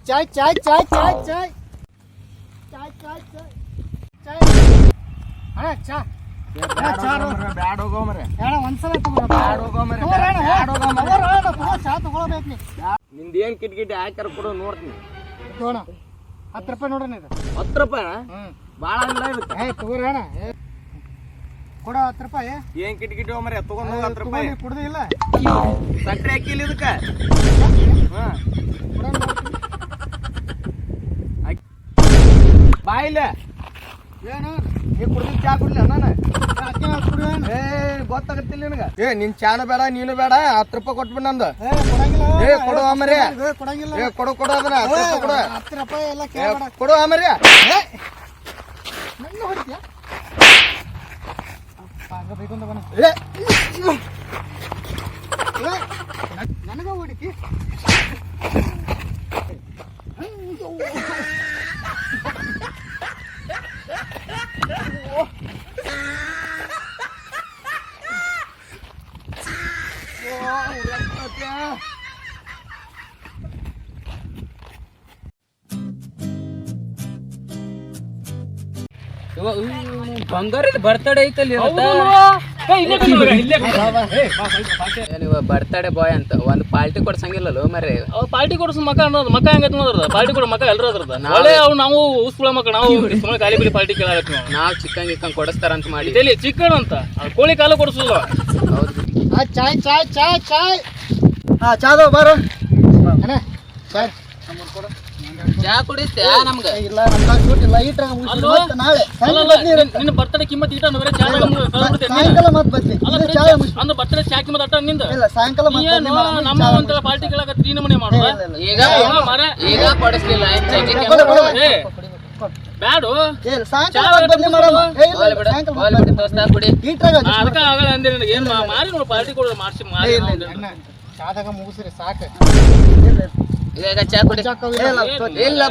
ಚಾಯ್ ಚಾಯ್ ಚಾಯ್ ಚಾಯ್ ಚಾಯ್ ಚಾಯ್ ಚಾಯ್ ಚಾಯ್ ಚಾಯ್ ಹಾ ಚಾ ಬ್ಯಾಡ ಮರೆ ಒಂದ್ಸಲ ಬ್ಯಾಡ ಬ್ಯಾಡ ಚಾ ತಗೊಳ್ಬೇಕು ನೀ ನಿಂದ ಏನ್ ಹಾಕ್ಯಾರ ಕೊಡು ನೋಡ್ತೀನಿ. ಹತ್ತು ರೂಪಾಯಿ ನೋಡೋಣ ಇದು ಹತ್ತು ರೂಪಾಯಿ ಹ್ಮ್. ಭಾಳ ಇಲ್ಲ ಇದಕ್ಕೆ. ಏ ತಗೋರಿ ಅಣ್ಣ. ಏ, ಕೊಡು ಹತ್ತು ರೂಪಾಯಿ. ಏನ್ ಕಿಟ್ ಕಿಟ್ ಮರೆ ತಗೊಂಡ್ ಹೋಗ ಹತ್ತು ರೂಪಾಯಿ. ಕುಡ್ದು ಇಲ್ಲ. ಸಕ್ಕರೆ ಹಾಕಿಲ್ಲ ಇದಕ್ಕೆ? ಹಾ. ಬಾಯಿಲ್ಲ ಏನು? ನೀ ಕುಡ್ದು ಚಾ ಕುಡ್ಲಿ ನಾನು ಏ ಗೊತ್ತಾಗತ್ತಿಲ್ಲ ನಿನಗ. ಏ ನಿನ್ ಚಾನು ಬೇಡ ನೀನು ಬೇಡ ಹತ್ತು ರೂಪಾಯಿ ಕೊಟ್ಬಿಡ ನಂದು. ಏ ಕೊಡು ಆಮೇಲೆ. ಏ, ಕೊಡಂಗಿಲ್ಲ. ಏ ಕೊಡು ಕೊಡು ಅದನ್ನ ಹತ್ತು ರೂಪಾಯಿ ಕೊಡು. ಹತ್ತು ರೂಪಾಯಿ ಎಲ್ಲ ಕೊಡು ಆಮೇಲೆ ನನ್ನ ಹೊಡಿತೀಯ? ನನಗೆ ಬೇಕು ಅಂತ ಬಂದ ನನಗ ಹೊಡಿತಿ Oh! ಬಂಗಾರದ ಬರ್ತಡೇ ಐತಲ್ಲಿ ಬರ್ತಡೇ ಬಾಯ್ ಅಂತ ಒಂದು ಪಾರ್ಟಿ ಕೊಡ್ಸಂಗಿಲ್ಲಲ್ಲ ಮರಿ ಪಾರ್ಟಿ ಕೊಡ್ಸ ಮಕ ಅನ್ನೋದು ಮಕ ಹಂಗೈತೆ ಅನ್ನೋದ್ರದ ಪಾರ್ಟಿ ಕೊಡೋ ಮಕ ಎಲ್ಲರೂ ಅದ್ರದ ನಾಳೆ ಅವು ನಾವು ಉಸ್ಕೊಳ ಮಕ್ಕ ನಾವು ಸುಮ್ಮನೆ ಗಾಳಿ ಬಿಡಿ ಪಾರ್ಟಿ ಕೇಳಕ್ ನಾವು. ನಾವು ಚಿಕನ್ ಗಿಕ್ಕನ್ ಕೊಡಿಸ್ತಾರಂತ ಮಾಡಿ. ಇದೆಲ್ಲಿ ಚಿಕನ್ ಅಂತ? ಕೋಳಿ ಕಾಲು ಕೊಡಿಸಲ್ಲ ಚಾಯ್ ಚಾಯ್ ಚಾಯ್ ಚಾಯ್. ಹಾ ಚಾದ ಬಾರ. ಅಣ್ಣ ಚಾಯ್. ಚಾ ಕುಡಿಸ್ತ್ಯಾ ನಮ್ಗ. ಇಲ್ಲ ಇಲ್ಲ? ನಾಳೆ ನಿನ್ನ ಬರ್ತಡೇ ಕಿಮ್ಮತ್ ಇಟ್ಟ ಅಂದ್ರೆ ಸಾಯಂಕಾಲ ಮತ್ತೆ ಬರ್ತೀನಿ. ಅಲ್ಲ ಇದು ಬರೀ ಚಾಯ್ ಅಂದ್ರೆ ಬರ್ತಡೇ ಚಾ ಕಿಮ್ಮತ್ ಅಟ್ಟ ನಿಂದ ಇಲ್ಲ ಸಾಯಂಕಾಲ ಮತ್ತೆ ಏನು ನಮ್ಮ ಒಂಥರ ಪಾರ್ಟಿ ಕೇಳಕ ಮಾಡುವ? ಈಗ ಕೊಡಿಸ್ಲಿಲ್ಲ ಕೊಡು, ಕೊಡು. ಏ ಬ್ಯಾಡು. ಏ ಸಾಯಂಕಾಲ ಚಾ ಮತ್ತೆ ಬರ್ತೀನಿ ಮಾಡೋಣ ಏ ಇಲ್ಲ ಹೋಗ್ಲಿ ಬಿಡು. ಸಾಯಂಕಾಲ ಹೋಗ್ಲಿ ಬಿಡು ದೋಸ್ತ ಕುಡಿ. ಈಟ್ರಾಗ ನಾ ಅದಕ್ಕ ಆಗಲ್ಲ ಅಂದ್ರೆ ನಿನಗೆ. ಏನ್ ಮಾ- ಮಾರಿ ನೋಡು ಪಾರ್ಟಿ ಕೊಡು ಮಾಡಿಸಿ ಮಾರಿ ನಾವು ಅಂದೆ. ಅಣ್ಣ ಚಾದಾಗ ಮುಗಿಸ್ರಿ ಸಾಕು. ಚಾ ಕುಡಿ. ಇಲ್ಲ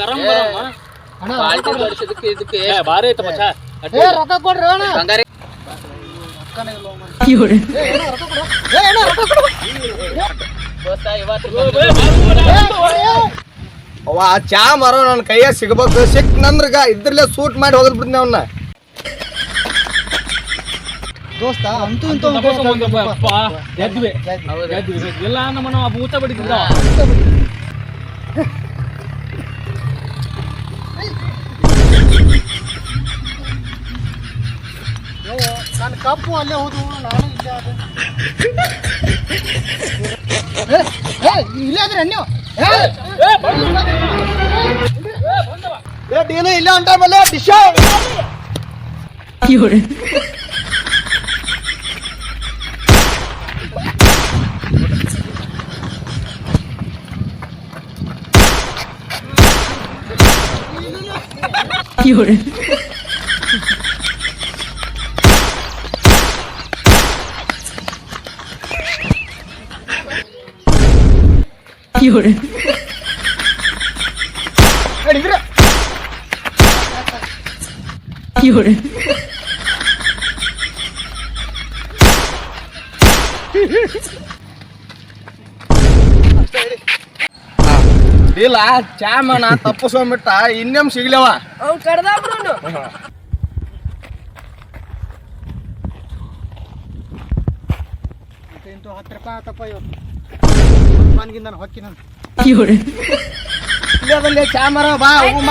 ಗರಂ ಅಣ್ಣ ಕೊಡ್ರಿ ಚಾ ಮರೋ ನನ್ನ ಕೈಯಾಗ ಸಿಗ್ಬೇಕು. ಸಿಕ್ ನಂದ್ರಗ ಇದ್ರಲ್ಲೇ ಸೂಟ್ ಮಾಡಿ ಹೋಗದ್ ಅವನ್ನ ದೋಸ್ತ ಅಂತೂ ಇಂತೂ ಅಂತ ತಪಸ್ಸು ಮುಂದಪ್ಪ, ಅಪ್ಪ, ಗೆದ್ವಿ ಹೌದು ಗೆದ್ವಿ ಇಲ್ಲ ನಮ್ಮ ನಾವು ಆ ಭೂತ ಬಡಿತಿದ್ದ ನನ್ನ ಕಪ್ಪು ಅಲ್ಲೇ ಹೋದು ನಾನು ಇಲ್ಲೇ ಆದೆ. ಏ, ಏ, ಇಲ್ಲೇ ಅದ್ರಿ ನೀವು ಏ, ಏ ಡೀನು ಇಲ್ಲ ಹೊಂಟ ಮೇಲೆ ಡಿಶ್? 비올. 비올. 빨리 밀어. 비올. ಇಲ್ಲ ಚಾಮನ ತಪ್ಪಿಸ್ಕೊಂಡ್ಬಿಟ್ಟ ಇನ್ನೇಮ್ ಸಿಗ್ಲವ? ಅವ್ನು ಹತ್ತು ರೂಪಾಯಿ ಆತಪ್ಪ ಇವತ್ತು ಮನ್ಗಿಂದ ಹೊಕ್ಕಿ ನಾನು. ಚಾಮರ ಬಾ ಉಮ್ಮ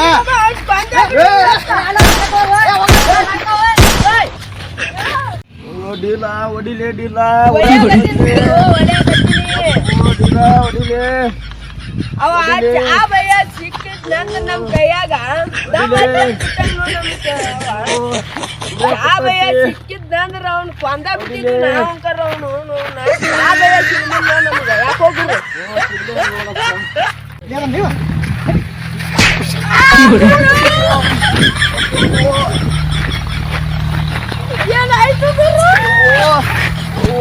ಒಡಿಲ ಒಡಿಲೆ ಒಡಿಲೆ ಅವ ಆ ಭಯ ಸಿಕ್ಕಿದ್ ನಂಗ ನಮ್ ಕೈಯಾಗ ಆ ಭಯ ಸಿಕ್ಕಿದ್ ಅಂದ್ರ ಅವ್ನ ಕೊಂದ ಬಿಟ್ಟಿದ್ರು ನಾವಂಕರ್ ಅವನು ಆ ಭಯ ಸಿಗ್ಬಂದ ನಮ್ಗ. ಯಾಕೆ ಏನಾಯ್ತು ಓ